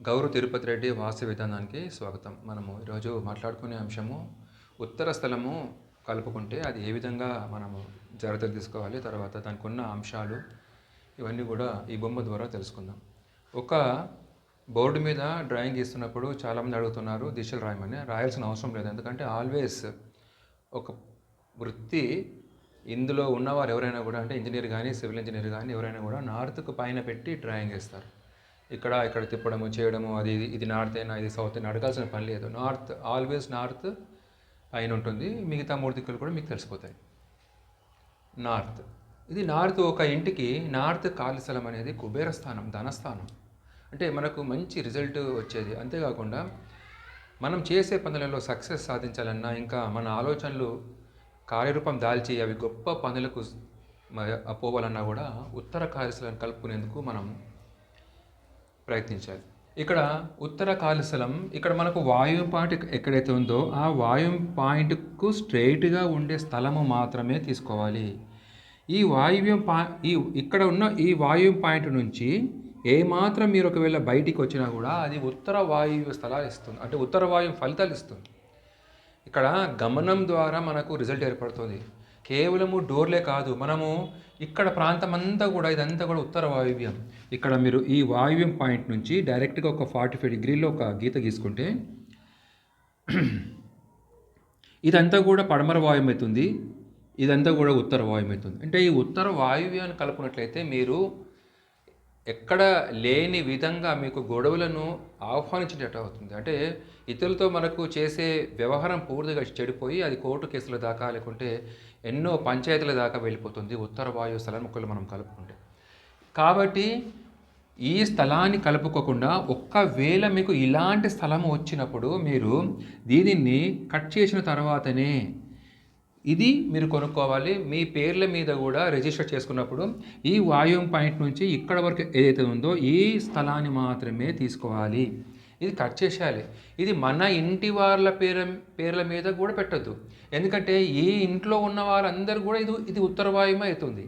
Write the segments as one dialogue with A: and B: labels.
A: గౌరవ తిరుపతి రెడ్డి వాస్తు విధానానికి స్వాగతం. మనము ఈరోజు మాట్లాడుకునే అంశము ఉత్తర స్థలము కలుపుకుంటే అది ఏ విధంగా మనము జాగ్రత్తలు తీసుకోవాలి తర్వాత దానికి ఉన్న అంశాలు ఇవన్నీ కూడా ఈ బొమ్మ ద్వారా తెలుసుకుందాం. ఒక బోర్డు మీద డ్రాయింగ్ ఇస్తున్నప్పుడు చాలామంది అడుగుతున్నారు దిశలు రాయమని. రాయాల్సిన అవసరం లేదు. ఎందుకంటే ఆల్వేస్ ఒక వృత్తి ఇందులో ఉన్నవారు ఎవరైనా కూడా అంటే ఇంజనీర్ కానీ సివిల్ ఇంజనీర్ కానీ ఎవరైనా కూడా నార్త్కు పైన పెట్టి డ్రాయింగ్ వేస్తారు ఇక్కడ ఇక్కడ తిప్పడము చేయడము అది ఇది- ఇది నార్త్ అయినా ఇది సౌత్ అయినా అడగాల్సిన పని లేదు. నార్త్ ఆల్వేస్ నార్త్ పైన ఉంటుంది. మిగతా మూడు దిక్కులు కూడా మీకు తెలిసిపోతాయి. నార్త్ ఇది నార్త్ ఒక ఇంటికి నార్త్ ఖాళీ స్థలం అనేది కుబేర స్థానం ధనస్థానం. అంటే మనకు మంచి రిజల్ట్ వచ్చేది. అంతేకాకుండా మనం చేసే పనులలో సక్సెస్ సాధించాలన్నా ఇంకా మన ఆలోచనలు కార్యరూపం దాల్చి అవి గొప్ప పనులకు పోవాలన్నా కూడా ఉత్తర కార్యస్థలాన్ని కలుపుకునేందుకు మనం ప్రయత్నించాలి ఇక్కడ ఉత్తర కాలుస్థలం ఇక్కడ మనకు వాయువు పాయింట్ ఎక్కడైతే ఉందో ఆ వాయువు పాయింట్కు స్ట్రైట్గా ఉండే స్థలము మాత్రమే తీసుకోవాలి. ఈ వాయువ్యం పా ఈ ఇక్కడ ఉన్న ఈ వాయువు పాయింట్ నుంచి ఏమాత్రం మీరు ఒకవేళ బయటికి వచ్చినా కూడా అది ఉత్తర వాయువ్య స్థలాలు ఇస్తుంది. అంటే ఉత్తర వాయువు ఫలితాలు ఇస్తుంది. ఇక్కడ గమనం ద్వారా మనకు రిజల్ట్ ఏర్పడుతుంది. కేవలము డోర్లే కాదు మనము ఇక్కడ ప్రాంతం అంతా కూడా ఇదంతా కూడా ఉత్తర వాయువ్యం. ఇక్కడ మీరు ఈ వాయువ్యం పాయింట్ నుంచి డైరెక్ట్గా ఒక ఫార్టీ ఫైవ్ డిగ్రీలో ఒక గీత గీసుకుంటే ఇదంతా కూడా పడమర వాయువ్యం అవుతుంది ఇదంతా కూడా ఉత్తర వాయువ్యం అవుతుంది అంటే ఈ ఉత్తర వాయువ్యాన్ని కలుపుకున్నట్లయితే మీరు ఎక్కడ లేని విధంగా మీకు గొడవలను ఆహ్వానించినట్టు అవుతుంది. అంటే ఇతరులతో మనకు చేసే వ్యవహారం పూర్తిగా చెడిపోయి అది కోర్టు కేసుల దాకా లేకుంటే ఎన్నో పంచాయతీల దాకా వెళ్ళిపోతుంది ఉత్తర వాయువు సలముఖలు మనం కలుపుకుంటే. కాబట్టి ఈ స్థలాన్ని కలుపుకోకుండా ఒక్కవేళ మీకు ఇలాంటి స్థలం వచ్చినప్పుడు మీరు దీనిని కట్ చేసిన తర్వాతనే ఇది మీరు కొనుక్కోవాలి. మీ పేర్ల మీద కూడా రిజిస్టర్ చేసుకున్నప్పుడు ఈ వాయువు పాయింట్ నుంచి ఇక్కడ వరకు ఏదైతే ఉందో ఈ స్థలాన్ని మాత్రమే తీసుకోవాలి. ఇది కట్ చేసేయాలి. ఇది మన ఇంటి వాళ్ళ పేరు పేర్ల మీద కూడా పెట్టద్దు. ఎందుకంటే ఈ ఇంట్లో ఉన్న వాళ్ళందరూ కూడా ఇది ఇది ఉత్తరవాయుమే అవుతుంది.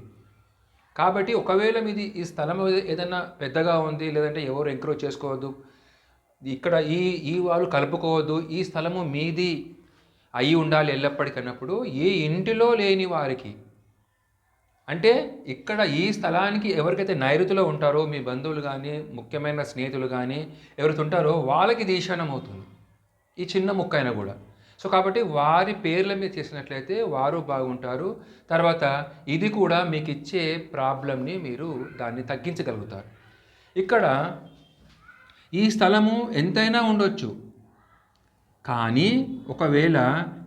A: కాబట్టి ఒకవేళ మీది ఈ స్థలం ఏదైనా పెద్దగా ఉంది లేదంటే ఎవరు ఎంకరేజ్ చేసుకోవద్దు ఇక్కడ ఈ ఈ వాళ్ళు కలుపుకోవద్దు ఈ స్థలము మీది అయి ఉండాలి ఎల్లప్పటికన్నప్పుడు ఈ ఇంటిలో లేని వారికి అంటే ఇక్కడ ఈ స్థలానికి ఎవరికైతే నైరుతిలో ఉంటారో మీ బంధువులు కానీ ముఖ్యమైన స్నేహితులు కానీ ఎవరైతే ఉంటారో వాళ్ళకి దీశానం అవుతుంది ఈ చిన్న ముక్క అయినా కూడా. సో కాబట్టి వారి పేర్ల మీద చేసినట్లయితే వారు బాగుంటారు. తర్వాత ఇది కూడా మీకు ఇచ్చే ప్రాబ్లంని మీరు దాన్ని తగ్గించగలుగుతారు. ఇక్కడ ఈ స్థలము ఎంతైనా ఉండొచ్చు. కానీ ఒకవేళ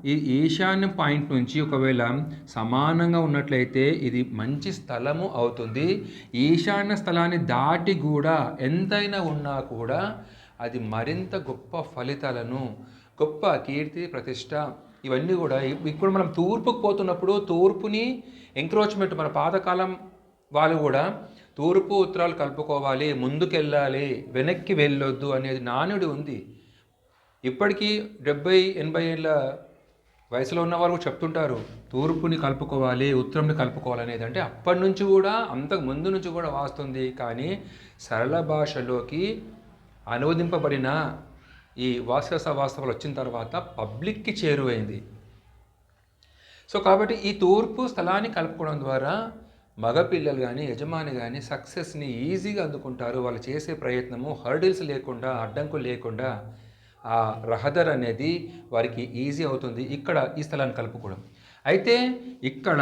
A: ఈ ఈశాన్య పాయింట్ నుంచి ఒకవేళ సమానంగా ఉన్నట్లయితే ఇది మంచి స్థలము అవుతుంది. ఈశాన్య స్థలాన్ని దాటి కూడా ఎంతైనా ఉన్నా కూడా అది మరింత గొప్ప ఫలితాలను గొప్ప కీర్తి ప్రతిష్ట ఇవన్నీ కూడా ఇప్పుడు మనం తూర్పుకు పోతున్నప్పుడు తూర్పుని ఎంక్రోచ్మెంట్ మన పాతకాలం వాళ్ళు కూడా తూర్పు ఉత్తరాలు కలుపుకోవాలి ముందుకెళ్ళాలి వెనక్కి వెళ్ళొద్దు అనేది నానుడి ఉంది. ఇప్పటికీ డెబ్బై ఎనభై ఏళ్ళ వయసులో ఉన్న వాళ్ళు కూడా చెప్తుంటారు తూర్పుని కలుపుకోవాలి ఉత్తరంని కలుపుకోవాలి అనేది అంటే అప్పటి నుంచి కూడా అంతకు ముందు నుంచి కూడా వాస్తుంది కానీ సరళ భాషలోకి అనువదింపబడిన ఈ వాస్తవ వాస్తవాలు వచ్చిన తర్వాత పబ్లిక్కి చేరువైంది. సో కాబట్టి ఈ తూర్పు స్థలాన్ని కలుపుకోవడం ద్వారా మగపిల్లలు కానీ యజమాని కానీ సక్సెస్ని ఈజీగా అందుకుంటారు. వాళ్ళు చేసే ప్రయత్నము హర్డిల్స్ లేకుండా అడ్డంకులు లేకుండా ఆ రహదర్ అనేది వారికి ఈజీ అవుతుంది ఇక్కడ ఈ స్థలాన్ని కలుపుకోవడం. అయితే ఇక్కడ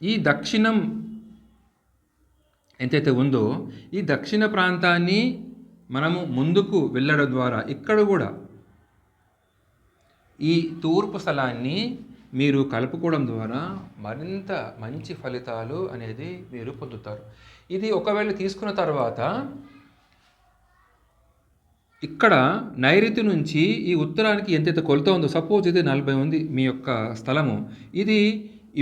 A: ఈ దక్షిణం ఎంతైతే ఉందో ఈ దక్షిణ ప్రాంతాన్ని మనము ముందుకు వెళ్ళడం ద్వారా ఇక్కడ కూడా ఈ తూర్పు స్థలాన్ని మీరు కలుపుకోవడం ద్వారా మరింత మంచి ఫలితాలు అనేది మీరు పొందుతారు. ఇది ఒకవేళ తీసుకున్న తర్వాత ఇక్కడ నైరుతి నుంచి ఈ ఉత్తరానికి ఎంతైతే కొలత ఉందో సపోజ్ ఇది నలభై ఉంది మీ యొక్క స్థలము. ఇది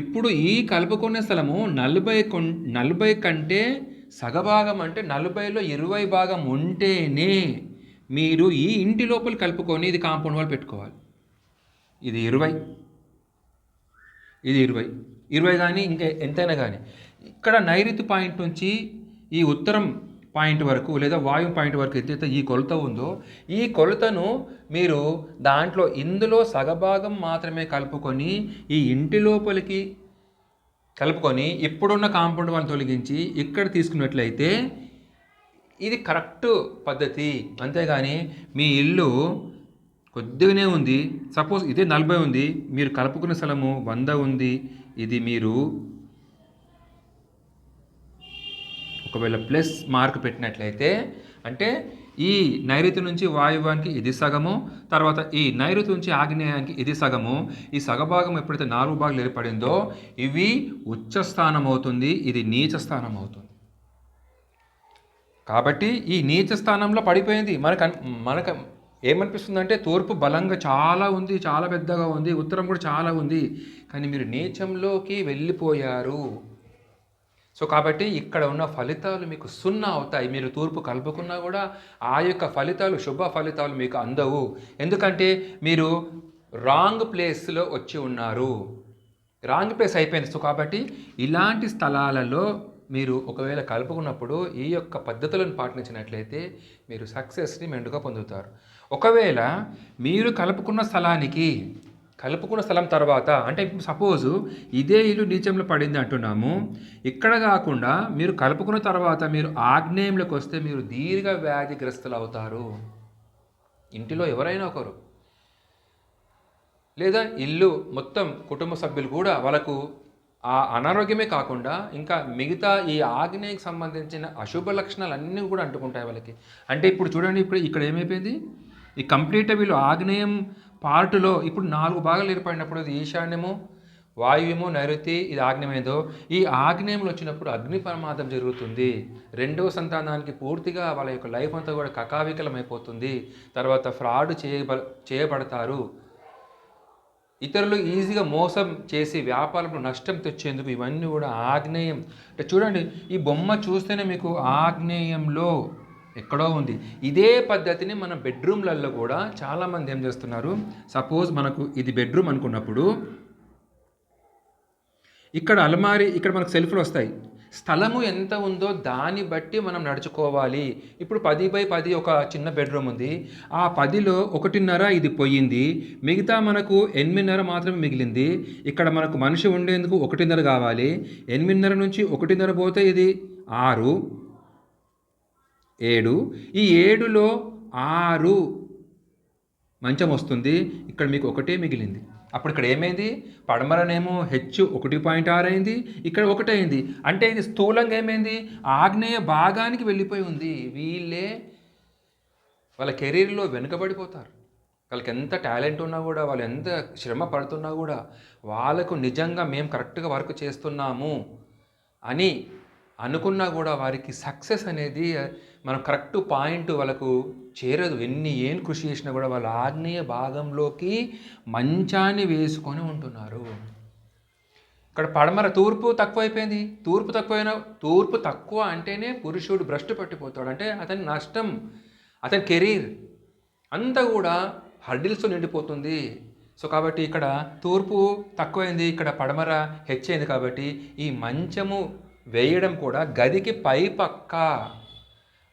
A: ఇప్పుడు ఈ కలుపుకునే స్థలము నలభై కొన్ నలభై కంటే సగభాగం అంటే నలభైలో ఇరవై భాగం ఉంటేనే మీరు ఈ ఇంటి లోపల కలుపుకొని ఇది కాంపౌండ్ వాళ్ళు పెట్టుకోవాలి. ఇది ఇరవై. ఇది ఇరవై. ఇరవై కానీ ఇంకా ఎంతైనా కానీ. ఇక్కడ నైరుతి పాయింట్ నుంచి ఈ ఉత్తరం పాయింట్ వరకు లేదా వాయువు పాయింట్ వరకు ఎత్తైతే ఈ కొలత ఉందో ఈ కొలతను మీరు దాంట్లో ఇందులో సగభాగం మాత్రమే కలుపుకొని ఈ ఇంటి లోపలికి కలుపుకొని ఇప్పుడున్న కాంపౌండ్ వాళ్ళని తొలగించి ఇక్కడ తీసుకున్నట్లయితే ఇది కరెక్ట్ పద్ధతి. అంతేగాని మీ ఇల్లు కొద్దిగానే ఉంది. సపోజ్ ఇదే నలభై ఉంది. మీరు కలుపుకున్న స్థలము వంద ఉంది. ఇది మీరు ఒకవేళ ప్లస్ మార్క్ పెట్టినట్లయితే అంటే ఈ నైరుతి నుంచి వాయువానికి ఇది సగము తర్వాత ఈ నైరుతి నుంచి ఆగ్నేయానికి ఇది సగము. ఈ సగభాగం ఎప్పుడైతే నాలుగు భాగాలు ఏర్పడిందో ఇవి ఉచ్చ స్థానం అవుతుంది ఇది నీచ స్థానం అవుతుంది కాబట్టి ఈ నీచ స్థానంలో పడిపోయింది. మనకు మనకు ఏమనిపిస్తుందంటే తూర్పు బలంగా చాలా ఉంది చాలా పెద్దగా ఉంది ఉత్తరం కూడా చాలా ఉంది. కానీ మీరు నీచంలోకి వెళ్ళిపోయారు. సో కాబట్టి ఇక్కడ ఉన్న ఫలితాలు మీకు సున్నా అవుతాయి. మీరు తూర్పు కలుపుకున్నా కూడా ఆ యొక్క ఫలితాలు శుభ ఫలితాలు మీకు అందవు. ఎందుకంటే మీరు రాంగ్ ప్లేస్లో వచ్చి ఉన్నారు. రాంగ్ ప్లేస్ అయిపోయింది. సో కాబట్టి ఇలాంటి స్థలాలలో మీరు ఒకవేళ కలుపుకున్నప్పుడు ఈ యొక్క పద్ధతులను పాటించినట్లయితే మీరు సక్సెస్ని మెండుగా పొందుతారు. ఒకవేళ మీరు కలుపుకున్న స్థలానికి కలుపుకున్న స్థలం తర్వాత అంటే ఇప్పుడు సపోజు ఇదే ఇల్లు నీచంలో పడింది అంటున్నాము. ఇక్కడ కాకుండా మీరు కలుపుకున్న తర్వాత మీరు ఆగ్నేయంలోకి వస్తే మీరు దీర్ఘ వ్యాధిగ్రస్తులు అవుతారు ఇంటిలో ఎవరైనా ఒకరు. లేదా ఇల్లు మొత్తం కుటుంబ సభ్యులు కూడా వాళ్ళకు ఆ అనారోగ్యమే కాకుండా ఇంకా మిగతా ఈ ఆగ్నేయకు సంబంధించిన అశుభ లక్షణాలు అన్నీ కూడా అంటుకుంటాయి వాళ్ళకి. అంటే ఇప్పుడు చూడండి ఇప్పుడు ఇక్కడ ఏమైపోయింది? ఈ కంప్లీట్ వీళ్ళు ఆగ్నేయం పార్టులో ఇప్పుడు నాలుగు భాగాలు ఏర్పడినప్పుడు అది ఈశాన్యము వాయువేమో నైరుతి ఇది ఆగ్నేయమేదో ఈ ఆగ్నేయంలో వచ్చినప్పుడు అగ్ని ప్రమాదం జరుగుతుంది. రెండవ సంతానానికి పూర్తిగా వాళ్ళ యొక్క లైఫ్ అంతా కూడా కకావికలం అయిపోతుంది తర్వాత ఫ్రాడ్ చేయబ చేయబడతారు. ఇతరులు ఈజీగా మోసం చేసి వ్యాపారంలో నష్టం తెచ్చేందుకు ఇవన్నీ కూడా ఆగ్నేయం. అంటే చూడండి ఈ బొమ్మ చూస్తేనే మీకు ఆగ్నేయంలో ఎక్కడో ఉంది. ఇదే పద్ధతిని మన బెడ్రూమ్లలో కూడా చాలామంది ఏం చేస్తున్నారు? సపోజ్ మనకు ఇది బెడ్రూమ్ అనుకున్నప్పుడు ఇక్కడ అలమారి ఇక్కడ మనకు సెల్ఫ్లు వస్తాయి. స్థలము ఎంత ఉందో దాన్ని బట్టి మనం నడుచుకోవాలి. ఇప్పుడు పది బై పది ఒక చిన్న బెడ్రూమ్ ఉంది. ఆ పదిలో ఒకటిన్నర ఇది పోయింది. మిగతా మనకు ఎనిమిదిన్నర మాత్రమే మిగిలింది. ఇక్కడ మనకు మనిషి ఉండేందుకు ఒకటిన్నర కావాలి. ఎనిమిదిన్నర నుంచి ఒకటిన్నర పోతే ఇది ఆరు. ఏడు. ఈ ఏడులో ఆరు మంచం వస్తుంది. ఇక్కడ మీకు ఒకటే మిగిలింది. అప్పుడు ఇక్కడ ఏమైంది? పడమరనేమో హెచ్ ఒకటి పాయింట్ ఆరు అయింది. ఇక్కడ ఒకటి అయింది. అంటే ఇది స్థూలంగా ఏమైంది? ఆగ్నేయ భాగానికి వెళ్ళిపోయి ఉంది. వీళ్ళే వాళ్ళ కెరీర్లో వెనుకబడిపోతారు. వాళ్ళకి ఎంత టాలెంట్ ఉన్నా కూడా వాళ్ళు ఎంత శ్రమ పడుతున్నా కూడా వాళ్ళకు నిజంగా మేము కరెక్ట్గా వర్క్ చేస్తున్నాము అని అనుకున్నా కూడా వారికి సక్సెస్ అనేది మనం కరెక్ట్ పాయింట్ వాళ్ళకు చేరదు. ఎన్ని ఏం కృషి చేసినా కూడా వాళ్ళ ఆగ్నేయ భాగంలోకి మంచాన్ని వేసుకొని ఉంటున్నారు. ఇక్కడ పడమర తూర్పు తక్కువైపోయింది. తూర్పు తక్కువైన తూర్పు తక్కువ అంటేనే పురుషుడు భ్రష్టు పట్టిపోతాడు. అంటే అతని నష్టం అతని కెరీర్ అంతా కూడా హర్డిల్స్తో నిండిపోతుంది. సో కాబట్టి ఇక్కడ తూర్పు తక్కువైంది ఇక్కడ పడమర హెచ్చైంది కాబట్టి ఈ మంచము వేయడం కూడా గదికి పై పక్క.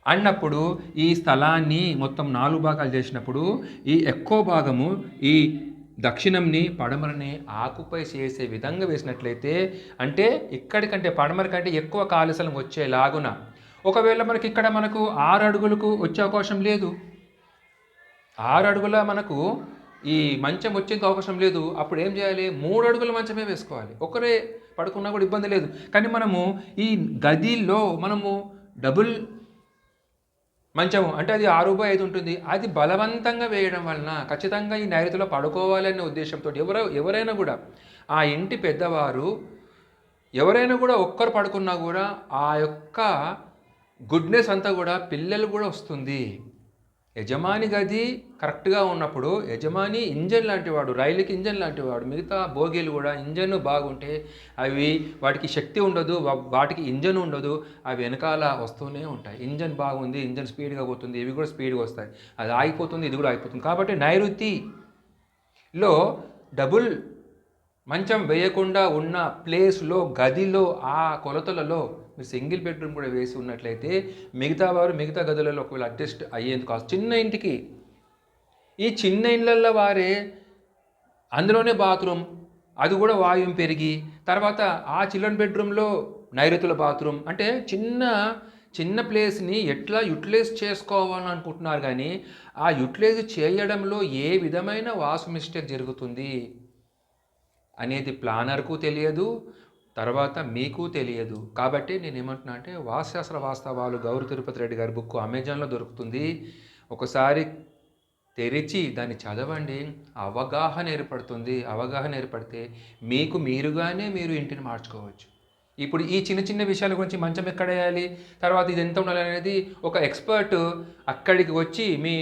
A: అన్నప్పుడు ఈ స్థలాన్ని మొత్తం నాలుగు భాగాలు చేసినప్పుడు ఈ ఎక్కువ భాగము ఈ దక్షిణంని పడమరని ఆకుపై చేసే విధంగా వేసినట్లయితే అంటే ఇక్కడికంటే పడమర కంటే ఎక్కువ కాలుసలం వచ్చేలాగున ఒకవేళ మనకి ఇక్కడ మనకు ఆరు అడుగులకు వచ్చే అవకాశం లేదు. ఆరు అడుగుల మనకు ఈ మంచం వచ్చేందుకు అవకాశం లేదు. అప్పుడు ఏం చేయాలి? మూడు అడుగుల మంచమే వేసుకోవాలి. ఒకరే పడుకున్నా కూడా ఇబ్బంది లేదు. కానీ మనము ఈ గదిలో మనము డబుల్ మంచము. అంటే అది ఆరు బై ఐదు ఉంటుంది. అది బలవంతంగా వేయడం వలన ఖచ్చితంగా ఈ నైరుతిలో పడుకోవాలనే ఉద్దేశంతో ఎవరో ఎవరైనా కూడా ఆ ఇంటి పెద్దవారు ఎవరైనా కూడా ఒక్కరు పడుకున్నా కూడా ఆ యొక్క గుడ్నెస్ అంతా కూడా పిల్లలు కూడా వస్తుంది. యజమాని గది కరెక్ట్గా ఉన్నప్పుడు యజమాని ఇంజన్ లాంటి వాడు రైలుకి ఇంజన్ లాంటి వాడు మిగతా బోగీలు కూడా ఇంజన్ బాగుంటే అవి వాటికి శక్తి ఉండదు వా- వాటికి ఇంజన్ ఉండదు అవి వెనకాల వస్తూనే ఉంటాయి. ఇంజన్ బాగుంది ఇంజన్ స్పీడ్గా పోతుంది ఇవి కూడా స్పీడ్గా వస్తాయి. అది ఆగిపోతుంది ఇది కూడా ఆగిపోతుంది. కాబట్టి నైరుతిలో డబుల్ మంచం వేయకుండా ఉన్న ప్లేస్లో గదిలో ఆ కొలతలలో మీరు సింగిల్ బెడ్రూమ్ కూడా వేసి ఉన్నట్లయితే మిగతా వారు మిగతా గదులలో ఒకవేళ అడ్జస్ట్ అయ్యేందుకు కాదు చిన్న ఇంటికి. ఈ చిన్న ఇళ్ళల్లో వారే అందులోనే బాత్రూమ్ అది కూడా వాయువు పెరిగి తర్వాత ఆ చిల్డ్రన్ బెడ్రూమ్లో నైరుతుల బాత్రూమ్ అంటే చిన్న చిన్న ప్లేస్ని ఎట్లా యూటిలైజ్ చేసుకోవాలనుకుంటున్నారు కానీ ఆ యూటిలైజ్ చేయడంలో ఏ విధమైన వాసు మిస్టేక్ జరుగుతుంది? అనేది ప్లానర్కు తెలియదు తర్వాత మీకు తెలియదు. కాబట్టి నేను ఏమంటున్నా అంటే వాస్తుశాస్త్ర వాస్తవాలు గౌరవ తిరుపతి రెడ్డి గారి బుక్ అమెజాన్లో దొరుకుతుంది. ఒకసారి తెరిచి దాన్ని చదవండి. అవగాహన ఏర్పడుతుంది. అవగాహన ఏర్పడితే మీకు మీరుగానే మీరు ఇంటిని మార్చుకోవచ్చు. ఇప్పుడు ఈ చిన్న చిన్న విషయాల గురించి మంచం ఎక్కడ వేయాలి తర్వాత ఇది ఎంత ఉండాలి అనేది ఒక ఎక్స్పర్ట్ అక్కడికి వచ్చి మీ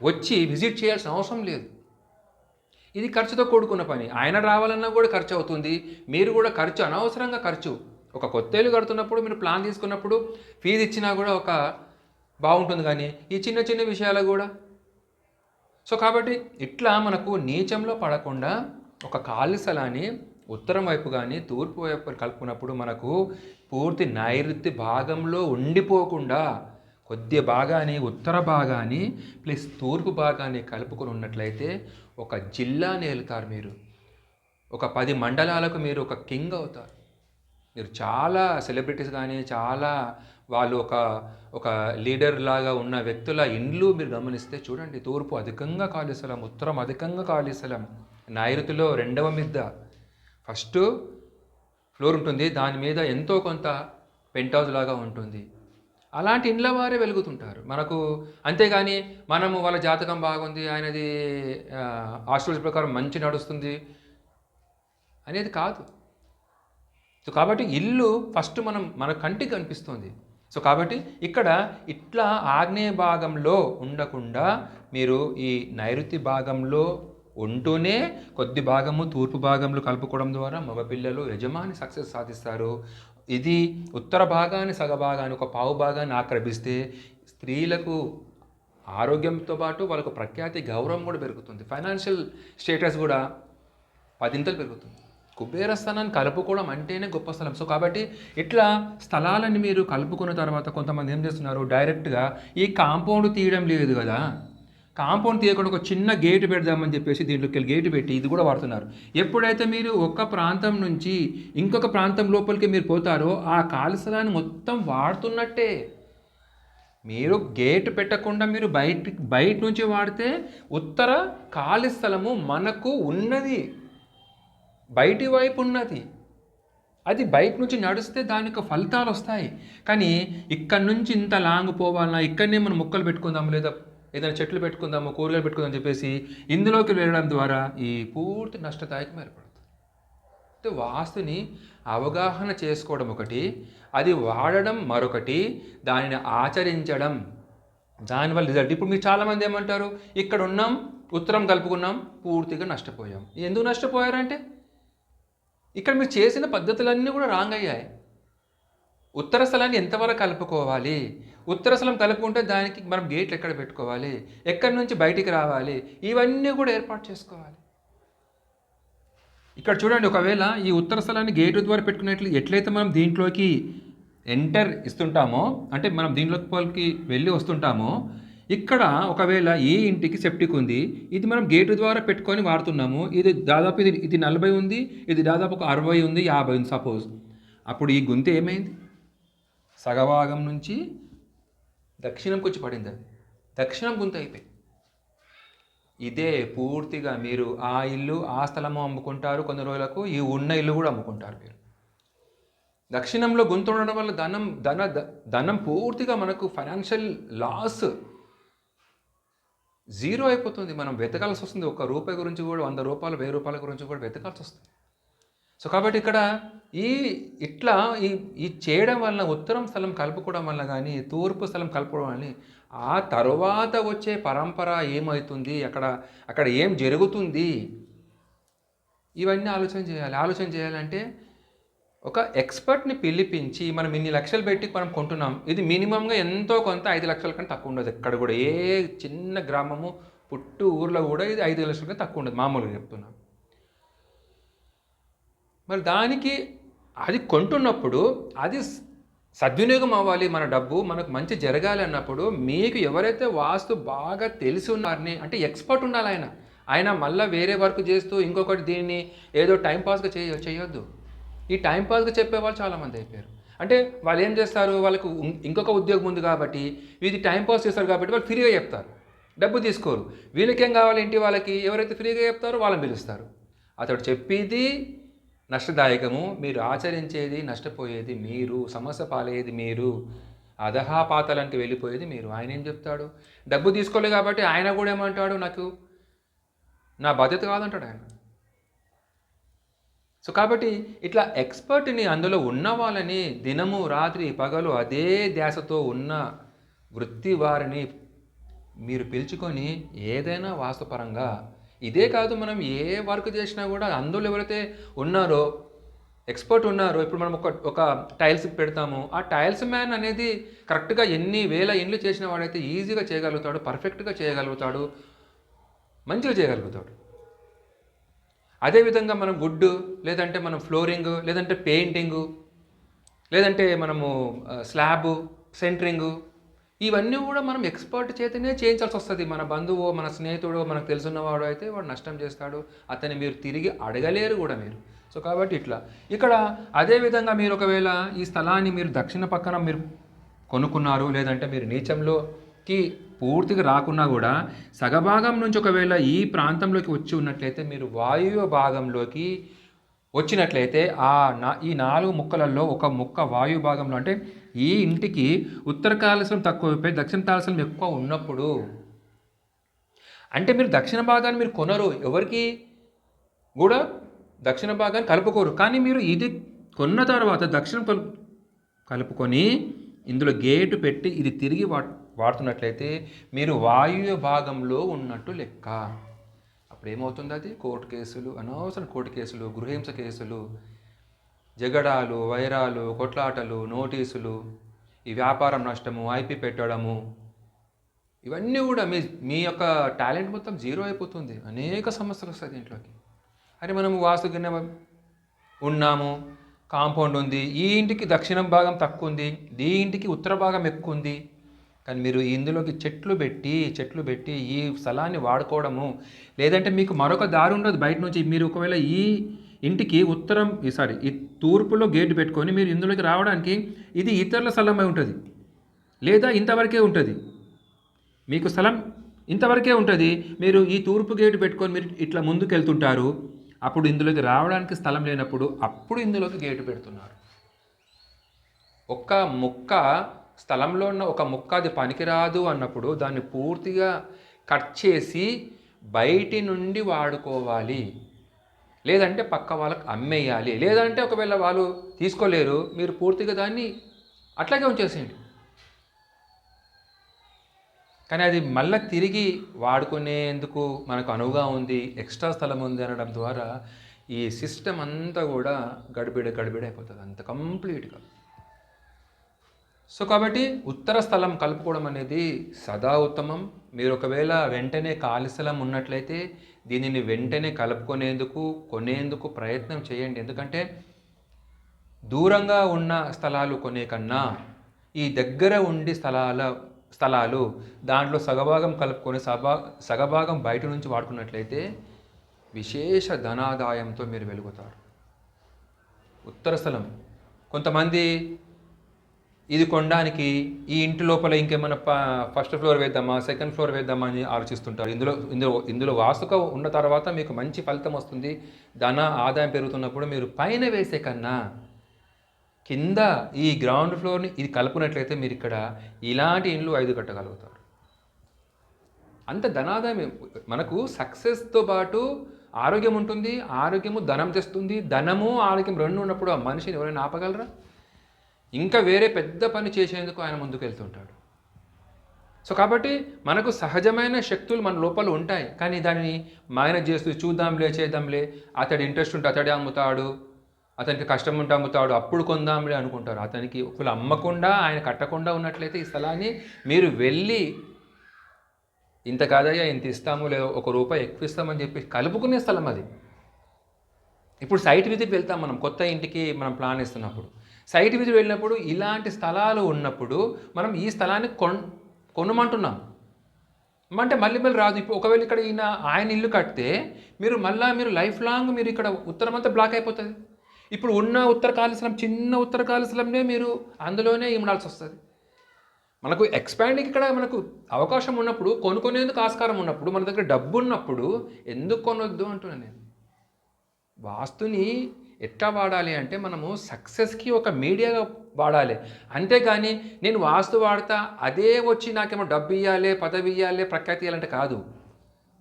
A: వచ్చి విజిట్ చేయాల్సిన అవసరం లేదు. ఇది ఖర్చుతో కూడుకున్న పని. ఆయన రావాలన్నా కూడా ఖర్చు అవుతుంది. మీరు కూడా ఖర్చు అనవసరంగా ఖర్చు. ఒక కొత్త ఇల్లు కడుతున్నప్పుడు మీరు ప్లాన్ తీసుకున్నప్పుడు ఫీజు ఇచ్చినా కూడా ఒక బాగుంటుంది కానీ ఈ చిన్న చిన్న విషయాలు కూడా. సో కాబట్టి ఇట్లా మనకు నీచంలో పడకుండా ఒక ఖాళీ స్థలాన్ని ఉత్తరం వైపు కానీ తూర్పు వైపు కలుపుకున్నప్పుడు మనకు పూర్తి నైరుతి భాగంలో ఉండిపోకుండా కొద్ది భాగాన్ని ఉత్తర భాగాన్ని ప్లస్ తూర్పు భాగాన్ని కలుపుకొని ఉన్నట్లయితే ఒక జిల్లాని వెళ్తారు మీరు. ఒక పది మండలాలకు మీరు ఒక కింగ్ అవుతారు. మీరు చాలా సెలబ్రిటీస్ కానీ చాలా వాళ్ళు ఒక ఒక లీడర్ లాగా ఉన్న వ్యక్తుల ఇండ్లు మీరు గమనిస్తే చూడండి తూర్పు అధికంగా ఖాళీ స్థలం ఉత్తరం అధికంగా ఖాళీ స్థలం నైరుతిలో రెండవ మిద్ద. ఫస్ట్ ఫ్లోర్ ఉంటుంది దాని మీద ఎంతో కొంత పెంట్ హౌస్ లాగా ఉంటుంది. అలాంటి ఇండ్ల వారే వెలుగుతుంటారు. మనకు అంతేగాని మనము వాళ్ళ జాతకం బాగుంది ఆయనది ఆస్ట్రాలజీ ప్రకారం మంచి నడుస్తుంది అనేది కాదు. సో కాబట్టి ఇల్లు ఫస్ట్ మనం మన కంటికి కనిపిస్తుంది సో కాబట్టి ఇక్కడ ఇట్లా ఆగ్నేయ భాగంలో ఉండకుండా మీరు ఈ నైరుతి భాగంలో ఉంటూనే కొద్ది భాగము తూర్పు భాగంలో కలుపుకోవడం ద్వారా మగపిల్లలు యజమాని సక్సెస్ సాధిస్తారు. ఇది ఉత్తర భాగాన్ని సగభాగాన్ని ఒక పావు భాగాన్ని ఆక్రమిస్తే స్త్రీలకు ఆరోగ్యంతో పాటు వాళ్ళకు ప్రఖ్యాతి గౌరవం కూడా పెరుగుతుంది. ఫైనాన్షియల్ స్టేటస్ కూడా పదింతలు పెరుగుతుంది. కుబేర స్థలాన్ని కలుపుకోవడం అంటేనే గొప్ప స్థలం. సో కాబట్టి ఇట్లా స్థలాలని మీరు కలుపుకున్న తర్వాత కొంతమంది ఏం చేస్తున్నారు? డైరెక్ట్గా ఈ కాంపౌండ్ తీయడం లేదు కదా. కాంపౌండ్ తీయకుండా ఒక చిన్న గేట్ పెడదామని చెప్పేసి దీంట్లోకి గేటు గేట్ పెట్టి ఇది కూడా వాడుతున్నారు. ఎప్పుడైతే మీరు ఒక ప్రాంతం నుంచి ఇంకొక ప్రాంతం లోపలికి మీరు పోతారో ఆ కాలుసలాన్ని స్థలాన్ని మొత్తం వాడుతున్నట్టే. మీరు గేట్ పెట్టకుండా మీరు బయట బయట నుంచి వాడితే ఉత్తర ఖాళీ స్థలము మనకు ఉన్నది. బయటి వైపు ఉన్నది. అది బయట నుంచి నడిస్తే దానికి ఫలితాలు వస్తాయి. కానీ ఇక్కడ నుంచి ఇంత లాంగ్ పోవాలన్నా ఇక్కడనే మనం మొక్కలు పెట్టుకుందాం లేదా ఏదైనా చెట్లు పెట్టుకుందాము కూరగాయలు పెట్టుకుందాం చెప్పేసి ఇందులోకి వెళ్ళడం ద్వారా ఈ పూర్తి నష్టదాయకం ఏర్పడుతుంది. అంటే వాస్తుని అవగాహన చేసుకోవడం ఒకటి అది వాడడం మరొకటి దానిని ఆచరించడం. దానివల్ల రిజల్ట్. ఇప్పుడు మీరు చాలామంది ఏమంటారు? ఇక్కడ ఉన్నాం ఉత్తరం కలుపుకున్నాం పూర్తిగా నష్టపోయాం. ఎందుకు నష్టపోయారంటే? ఇక్కడ మీరు చేసిన పద్ధతులన్నీ కూడా రాంగ్ అయ్యాయి. ఉత్తర స్థలాన్ని ఎంతవరకు కలుపుకోవాలి? ఉత్తరస్థలం కలుపుకుంటే దానికి మనం గేట్లు ఎక్కడ పెట్టుకోవాలి? ఎక్కడి నుంచి బయటికి రావాలి? ఇవన్నీ కూడా ఏర్పాటు చేసుకోవాలి. ఇక్కడ చూడండి ఒకవేళ ఈ ఉత్తర స్థలాన్ని గేటు ద్వారా పెట్టుకున్నట్లు ఎట్లయితే మనం దీంట్లోకి ఎంటర్ ఇస్తుంటామో అంటే మనం దీంట్లోకి వెళ్ళి వస్తుంటామో ఇక్కడ ఒకవేళ ఏ ఇంటికి సెప్టిక్ ఉంది ఇది మనం గేటు ద్వారా పెట్టుకొని వాడుతున్నాము ఇది దాదాపు ఇది ఇది నలభై ఉంది ఇది దాదాపు ఒక అరవై ఉంది యాభై ఉంది సపోజ్ అప్పుడు ఈ గుంత ఏమైంది? సగభాగం నుంచి దక్షిణంకి వచ్చి పడింది అది. దక్షిణం గుంత అయిపోయింది ఇదే పూర్తిగా మీరు ఆ ఇల్లు ఆ స్థలము అమ్ముకుంటారు కొన్ని రోజులకు ఈ ఉన్న ఇల్లు కూడా అమ్ముకుంటారు మీరు. దక్షిణంలో గుంత ఉండడం వల్ల ధనం ధన ధనం పూర్తిగా మనకు ఫైనాన్షియల్ లాస్ జీరో అయిపోతుంది. మనం వెతకాల్సి వస్తుంది. ఒక రూపాయి గురించి కూడా వంద రూపాయలు వెయ్యి రూపాయల గురించి కూడా వెతకాల్సి వస్తుంది. సో కాబట్టి ఇక్కడ ఈ ఇట్లా ఈ ఈ చేయడం వలన ఉత్తరం స్థలం కలుపుకోవడం వల్ల కానీ తూర్పు స్థలం కలుపుకోవడం వల్ల ఆ తరువాత వచ్చే పరంపర ఏమవుతుంది అక్కడ అక్కడ ఏం జరుగుతుంది? ఇవన్నీ ఆలోచన చేయాలి. ఆలోచన చేయాలంటే ఒక ఎక్స్పర్ట్ని పిలిపించి మనం ఇన్ని లక్షలు పెట్టి మనం కొంటున్నాం. ఇది మినిమంగా ఎంతో కొంత ఐదు లక్షల కంటే తక్కువ ఉండదు. ఎక్కడ కూడా ఏ చిన్న గ్రామము పుట్టు ఊర్లో కూడా ఇది ఐదు లక్షల కంటే తక్కువ ఉండదు. మామూలుగా చెప్తున్నాం మరి దానికి అది కొంటున్నప్పుడు అది సద్వినియోగం అవ్వాలి మన డబ్బు మనకు మంచి జరగాలి అన్నప్పుడు మీకు ఎవరైతే వాస్తు బాగా తెలిసి ఉన్నారని అంటే ఎక్స్పర్ట్ ఉండాలి ఆయన ఆయన మళ్ళీ వేరే వర్క్ చేస్తూ ఇంకొకటి దీన్ని ఏదో టైంపాస్గా చేయ చేయొద్దు. ఈ టైంపాస్గా చెప్పేవాళ్ళు చాలామంది అయిపోయారు. అంటే వాళ్ళు ఏం చేస్తారు? వాళ్ళకు ఇంకొక ఉద్యోగం ఉంది కాబట్టి ఇది టైంపాస్ చేస్తారు కాబట్టి వాళ్ళు ఫ్రీగా చెప్తారు. డబ్బు తీసుకోరు. వీళ్ళకేం కావాలి? ఏంటి వాళ్ళకి ఎవరైతే ఫ్రీగా చెప్తారో వాళ్ళని పిలుస్తారు. అతడు చెప్పేది నష్టదాయకము. మీరు ఆచరించేది నష్టపోయేది మీరు సమస్య పాలయ్యేది మీరు అధహాపాతాలకి వెళ్ళిపోయేది మీరు. ఆయన ఏం చెప్తాడు? డబ్బు తీసుకోలేదు కాబట్టి ఆయన కూడా ఏమంటాడు నాకు? నా బాధ్యత కాదంటాడు ఆయన. సో కాబట్టి ఇట్లా ఎక్స్పర్ట్ని అందులో ఉన్న వాళ్ళని దినము రాత్రి పగలు అదే ధ్యాసతో ఉన్న వృత్తి వారిని మీరు పిలుచుకొని ఏదైనా వాస్తుపరంగా ఇదే కాదు మనం ఏ వర్క్ చేసినా కూడా అందులో ఎవరైతే ఉన్నారో ఎక్స్పర్ట్ ఉన్నారో ఇప్పుడు మనం ఒక ఒక టైల్స్ పెడతాము ఆ టైల్స్ మ్యాన్ అనేది కరెక్ట్గా ఎన్ని వేల ఇండ్లు చేసిన వాడైతే ఈజీగా చేయగలుగుతాడు పర్ఫెక్ట్గా చేయగలుగుతాడు మంచిగా చేయగలుగుతాడు. అదేవిధంగా మనం గుడ్ లేదంటే మనం ఫ్లోరింగ్ లేదంటే పెయింటింగు లేదంటే మనము స్లాబ్ సెంటరింగు ఇవన్నీ కూడా మనం ఎక్స్పర్ట్ చేతనే చేయించాల్సి వస్తుంది. మన బంధువు మన స్నేహితుడు మనకు తెలుసున్నవాడు అయితే వాడు నష్టం చేస్తాడు. అతన్ని మీరు తిరిగి అడగలేరు కూడా మీరు. సో కాబట్టి ఇట్లా. ఇక్కడ అదేవిధంగా మీరు ఒకవేళ ఈ స్థలాన్ని మీరు దక్షిణ పక్కన మీరు కొనుక్కున్నారు లేదంటే మీరు నీచంలోకి పూర్తిగా రాకున్నా కూడా సగభాగం నుంచి ఒకవేళ ఈ ప్రాంతంలోకి వచ్చి ఉన్నట్లయితే మీరు వాయువ్య భాగంలోకి వచ్చినట్లయితే ఆ నా ఈ నాలుగు ముక్కలలో ఒక ముక్క వాయు భాగంలో అంటే ఈ ఇంటికి ఉత్తర కాలస్యం తక్కువైపోయి దక్షిణ కాలస్యం ఎక్కువ ఉన్నప్పుడు అంటే మీరు దక్షిణ భాగాన్ని మీరు కొనరు ఎవరికి? కూడా దక్షిణ భాగాన్ని కలుపుకోరు. కానీ మీరు ఇది కొన్న తర్వాత దక్షిణం కలుపు కలుపుకొని ఇందులో గేటు పెట్టి ఇది తిరిగి వా వాడుతున్నట్లయితే మీరు వాయువ్య భాగంలో ఉన్నట్టు లెక్క. అప్పుడు ఏమవుతుంది అది కోర్టు కేసులు అనవసరం కోర్టు కేసులు గృహహింస కేసులు జగడాలు వైరాలు కొట్లాటలు నోటీసులు ఈ వ్యాపారం నష్టము ఐపీ పెట్టడము ఇవన్నీ కూడా మీ మీ యొక్క టాలెంట్ మొత్తం జీరో అయిపోతుంది. అనేక సమస్యలు వస్తాయి దీంట్లోకి. అరే మనము వాస్తు గిన్నె ఉన్నాము కాంపౌండ్ ఉంది ఈ ఇంటికి దక్షిణం భాగం తక్కువ ఉంది ఈ ఇంటికి ఉత్తర భాగం ఎక్కువ ఉంది కానీ మీరు ఇందులోకి చెట్లు పెట్టి చెట్లు పెట్టి ఈ స్థలాన్ని వాడుకోవడము లేదంటే మీకు మరొక దారి ఉండదు బయట నుంచి. మీరు ఒకవేళ ఈ ఇంటికి ఉత్తరం సారీ తూర్పులో గేటు పెట్టుకొని మీరు ఇందులోకి రావడానికి ఇది ఇతరుల స్థలం ఉంటుంది. లేదా ఇంతవరకే ఉంటుంది. మీకు స్థలం ఇంతవరకే ఉంటుంది. మీరు ఈ తూర్పు గేటు పెట్టుకొని మీరు ఇట్లా ముందుకు వెళ్తుంటారు అప్పుడు ఇందులోకి రావడానికి స్థలం లేనప్పుడు అప్పుడు ఇందులోకి గేటు పెడుతున్నారు. ఒక్క ముక్క స్థలంలో ఉన్న ఒక ముక్క అది పనికిరాదు అన్నప్పుడు దాన్ని పూర్తిగా కట్ చేసి బయటి నుండి వాడుకోవాలి. లేదంటే పక్క వాళ్ళకి అమ్మేయాలి. లేదంటే ఒకవేళ వాళ్ళు తీసుకోలేరు మీరు పూర్తిగా దాన్ని అట్లాగే ఉంచేసేయండి. కానీ అది మళ్ళీ తిరిగి వాడుకునేందుకు మనకు అనువుగా ఉంది ఎక్స్ట్రా స్థలం ఉంది అనడం ద్వారా ఈ సిస్టమ్ అంతా కూడా గడిబిడ గడిబిడ అయిపోతుంది అంత కంప్లీట్గా. సో కాబట్టి ఉత్తర స్థలం కలుపుకోవడం అనేది సదా ఉత్తమం. మీరు ఒకవేళ వెంటనే ఖాళీ స్థలం ఉన్నట్లయితే దీనిని వెంటనే కలుపుకునేందుకు కొనేందుకు ప్రయత్నం చేయండి. ఎందుకంటే దూరంగా ఉన్న స్థలాలు కొనే కన్నా ఈ దగ్గర ఉండి స్థలాల స్థలాలు దాంట్లో సగభాగం కలుపుకొని సభా సగభాగం బయట నుంచి వాడుకున్నట్లయితే విశేష ధనాదాయంతో మీరు వెలుగుతారు. ఉత్తర స్థలం. కొంతమంది ఇది కొనడానికి ఈ ఇంటి లోపల ఇంకేమైనా ఫస్ట్ ఫ్లోర్ వేద్దామా సెకండ్ ఫ్లోర్ వేద్దామా అని ఆలోచిస్తుంటారు. ఇందులో ఇందులో ఇందులో వాసుక ఉన్న తర్వాత మీకు మంచి ఫలితం వస్తుంది. ధన ఆదాయం పెరుగుతున్నప్పుడు మీరు పైన వేసే కన్నా కింద ఈ గ్రౌండ్ ఫ్లోర్ని ఇది కలుపునట్లయితే మీరు ఇక్కడ ఇలాంటి ఇండ్లు ఐదు కట్టగలుగుతారు. అంత ధనాదాయం మనకు సక్సెస్తో పాటు ఆరోగ్యం ఉంటుంది ఆరోగ్యము ధనం తెస్తుంది ధనము ఆరోగ్యం రెండు ఉన్నప్పుడు ఆ మనిషిని ఎవరైనా ఆపగలరా? ఇంకా వేరే పెద్ద పని చేసేందుకు ఆయన ముందుకు వెళ్తుంటాడు. సో కాబట్టి మనకు సహజమైన శక్తులు మన లోపల ఉంటాయి. కానీ దానిని మేనేజ్ చేస్తూ చూద్దాంలే చేద్దాంలే అతడి ఇంట్రెస్ట్ ఉంటే అతడే అమ్ముతాడు అతనికి కష్టం ఉంటే అమ్ముతాడు అప్పుడు కొందాంలే అనుకుంటారు. అతనికి ఒకవేళ అమ్మకుండా ఆయన కట్టకుండా ఉన్నట్లయితే ఈ స్థలాన్ని మీరు వెళ్ళి ఇంత కాదయ్యా ఇంత ఇస్తాము లేదా ఒక రూపాయి ఎక్కువ ఇస్తామని చెప్పి కలుపుకునే స్థలం అది. ఇప్పుడు సైట్ విజిట్ వెళ్తాం మనం కొత్త ఇంటికి మనం ప్లాన్ ఇస్తున్నప్పుడు సైట్ విజిట్ వెళ్ళినప్పుడు ఇలాంటి స్థలాలు ఉన్నప్పుడు మనం ఈ స్థలాన్ని కొన్ కొనమంటున్నాం. అంటే మళ్ళీ మళ్ళీ రాదు. ఇప్పుడు ఒకవేళ ఇక్కడ ఈయన ఆయన ఇల్లు కడితే మీరు మళ్ళీ మీరు లైఫ్ లాంగ్ మీరు ఇక్కడ ఉత్తరం అంతా బ్లాక్ అయిపోతుంది. ఇప్పుడు ఉన్న ఉత్తర కాళేశ్వరం చిన్న ఉత్తర కాళేశ్వరంనే మీరు అందులోనే ఇమడాల్సి వస్తుంది. మనకు ఎక్స్పాండింగ్ ఇక్కడ మనకు అవకాశం ఉన్నప్పుడు కొనుక్కునేందుకు ఆస్కారం ఉన్నప్పుడు మన దగ్గర డబ్బు ఉన్నప్పుడు ఎందుకు కొనొద్దు అంటున్నాను నేను. వాస్తుని ఎట్లా వాడాలి అంటే మనము సక్సెస్కి ఒక మీడియాగా వాడాలి. అంతేగాని నేను వాస్తు వాడతా అదే వచ్చి నాకేమో డబ్బు ఇవ్వాలి పదవి ఇవ్వాలి ప్రఖ్యాతి ఇవ్వాలంటే కాదు.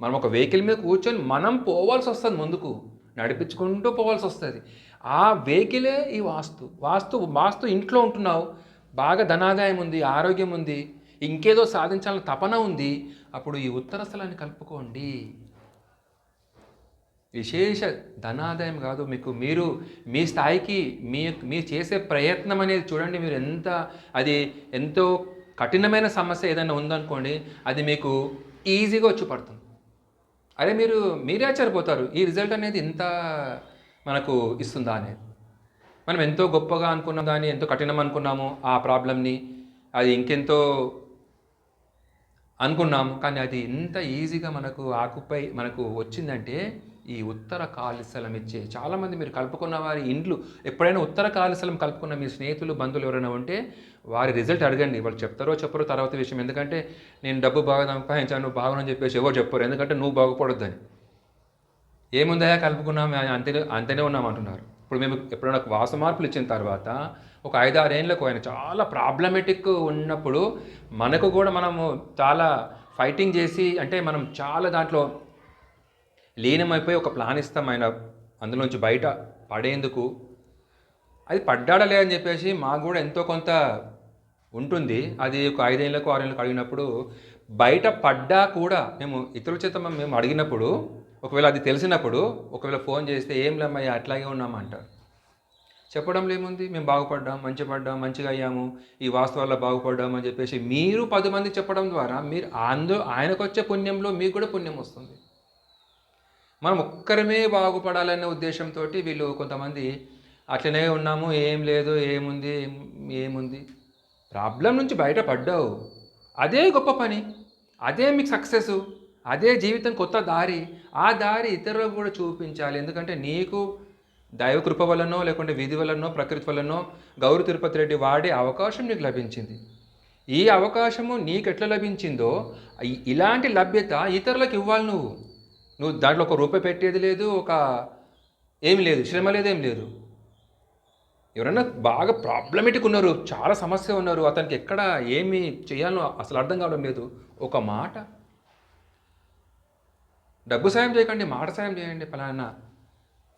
A: మనం ఒక వెహికల్ మీద కూర్చొని మనం పోవాల్సి వస్తుంది ముందుకు. నడిపించుకుంటూ పోవాల్సి వస్తుంది. ఆ వెహికలే ఈ వాస్తు. వాస్తు వాస్తు ఇంట్లో ఉంటున్నావు. బాగా ధనాదాయం ఉంది ఆరోగ్యం ఉంది ఇంకేదో సాధించాలని తపన ఉంది. అప్పుడు ఈ ఉత్తర స్థలాన్ని కలుపుకోండి. విశేష ధనాదాయం కాదు. మీకు మీరు మీ స్థాయికి మీ మీరు చేసే ప్రయత్నం అనేది చూడండి. మీరు ఎంత అది ఎంతో కఠినమైన సమస్య ఏదైనా ఉందనుకోండి అది మీకు ఈజీగా వచ్చి పడుతుంది. అదే మీరు మీరే ఆశ్చర్యపోతారు ఈ రిజల్ట్ అనేది ఇంత మనకు ఇస్తుందా అనేది. మనం ఎంతో గొప్పగా అనుకున్నాం దాన్ని ఎంతో కఠినం అనుకున్నాము ఆ ప్రాబ్లమ్ని అది ఇంకెంతో అనుకున్నాము. కానీ అది ఎంత ఈజీగా మనకు ఆకుపై మనకు వచ్చిందంటే ఈ ఉత్తర కాళిస్థలం ఇచ్చే చాలామంది మీరు కలుపుకున్న వారి ఇండ్లు ఎప్పుడైనా ఉత్తర కాళిస్థలం కలుపుకున్న మీ స్నేహితులు బంధువులు ఎవరైనా ఉంటే వారి రిజల్ట్ అడగండి. వాళ్ళు చెప్తారో చెప్పరో తర్వాత విషయం. ఎందుకంటే నేను డబ్బు బాగా సంపాదించాను నువ్వు బాగునని చెప్పేసి ఎవరు చెప్పరు. ఎందుకంటే నువ్వు బాగుపడొద్దని. ఏముందయా కలుపుకున్నాం? అంతే అంతనే ఉన్నాం అంటున్నారు. ఇప్పుడు మేము ఎప్పుడైనా వాస మార్పులు ఇచ్చిన తర్వాత ఒక ఐదారేళ్ళకు ఆయన చాలా ప్రాబ్లమెటిక్ ఉన్నప్పుడు మనకు కూడా మనము చాలా ఫైటింగ్ చేసి అంటే మనం చాలా దాంట్లో లీనమైపోయి ఒక ప్లాన్ ఇస్తాం ఆయన అందులోంచి బయట పడేందుకు. అది పడ్డాడలే అని చెప్పేసి మాకు కూడా ఎంతో కొంత ఉంటుంది. అది ఒక ఐదేళ్ళకు ఆరేళ్ళకు అడిగినప్పుడు బయట పడ్డా కూడా మేము ఇతరుల చేత మేము అడిగినప్పుడు ఒకవేళ అది తెలిసినప్పుడు ఒకవేళ ఫోన్ చేస్తే ఏం లేమయ్యా అట్లాగే ఉన్నామంటారు చెప్పడంలో ఏముంది మేము బాగుపడ్డాం మంచి పడ్డాం మంచిగా అయ్యాము ఈ వాస్తు బాగుపడ్డాం అని చెప్పేసి మీరు పది మంది చెప్పడం ద్వారా మీరు అందు ఆయనకు వచ్చే పుణ్యంలో మీకు కూడా పుణ్యం వస్తుంది. మనం ఒక్కరమే బాగుపడాలనే ఉద్దేశంతో వీళ్ళు కొంతమంది అట్లనే ఉన్నాము ఏం లేదు ఏముంది ఏముంది. ప్రాబ్లం నుంచి బయటపడ్డావు అదే గొప్ప పని అదే మీకు సక్సెస్ అదే జీవితం కొత్త దారి ఆ దారి ఇతరులకు కూడా చూపించాలి. ఎందుకంటే నీకు దైవ కృప వలనో లేకుంటే విధి వలనో ప్రకృతి వలనో గౌరీ తిరుపతి రెడ్డి వాడే అవకాశం నీకు లభించింది. ఈ అవకాశము నీకు ఎట్లా లభించిందో ఇలాంటి లభ్యత ఇతరులకు ఇవ్వాలి నువ్వు. నువ్వు దాంట్లో ఒక రూపాయి పెట్టేది లేదు ఒక ఏమి లేదు శ్రమ లేదు ఏం లేదు. ఎవరైనా బాగా ప్రాబ్లమేటిక్ ఉన్నారు చాలా సమస్య ఉన్నారు అతనికి ఎక్కడ ఏమి చేయాలో అసలు అర్థం కావడం లేదు. ఒక మాట డబ్బు సాయం చేయకండి మాట సాయం చేయండి పలానా.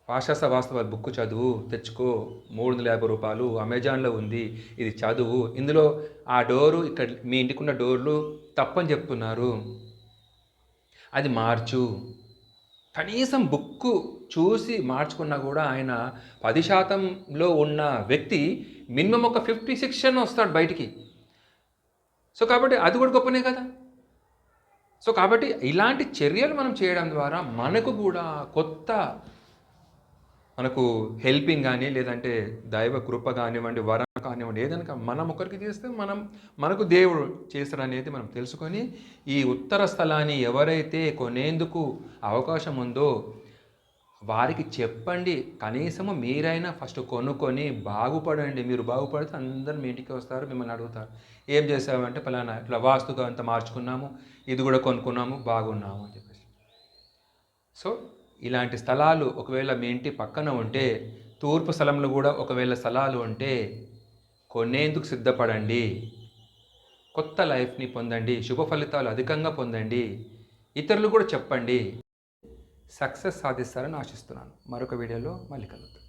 A: పాశ్చాత్య వాస్తవాలు బుక్ చదువు తెచ్చుకో మూడు వందల యాభై రూపాయలు అమెజాన్లో ఉంది ఇది చదువు. ఇందులో ఆ డోరు ఇక్కడ మీ ఇంటికి ఉన్న డోర్లు తప్పని చెప్తున్నారు. అది మార్చు. కనీసం బుక్ చూసి మార్చుకున్నా కూడా ఆయన పది శాతంలో ఉన్న వ్యక్తి మినిమం ఒక ఫిఫ్టీ సిక్స్ వస్తాడు బయటికి. సో కాబట్టి అది కూడా గొప్పనే కదా. సో కాబట్టి ఇలాంటి చర్యలు మనం చేయడం ద్వారా మనకు కూడా కొత్త మనకు హెల్పింగ్ కానీ లేదంటే దైవ కృప కానివ్వండి వరం కానివ్వండి. ఏదైనా మనం ఒకరికి చేస్తే మనం మనకు దేవుడు చేస్తాడు అనేది మనం తెలుసుకొని ఈ ఉత్తర స్థలాన్ని ఎవరైతే కొనేందుకు అవకాశం ఉందో వారికి చెప్పండి. కనీసము మీరైనా ఫస్ట్ కొనుక్కొని బాగుపడండి. మీరు బాగుపడితే అందరూ మీ ఇంటికి వస్తారు మిమ్మల్ని అడుగుతారు. ఏం చేసామంటే పలానా ఇట్లా వాస్తుగా అంత మార్చుకున్నాము ఇది కూడా కొనుక్కున్నాము బాగున్నాము అని చెప్పేసి. సో ఇలాంటి స్థలాలు ఒకవేళ మీ ఇంటి పక్కన ఉంటే తూర్పు స్థలంలో కూడా ఒకవేళ స్థలాలు ఉంటే కొనేందుకు సిద్ధపడండి. కొత్త లైఫ్ని పొందండి. శుభ ఫలితాలు అధికంగా పొందండి. ఇతరులు కూడా చెప్పండి. సక్సెస్ సాధిస్తారని ఆశిస్తున్నాను. మరొక వీడియోలో మళ్ళీ కలుద్దాం.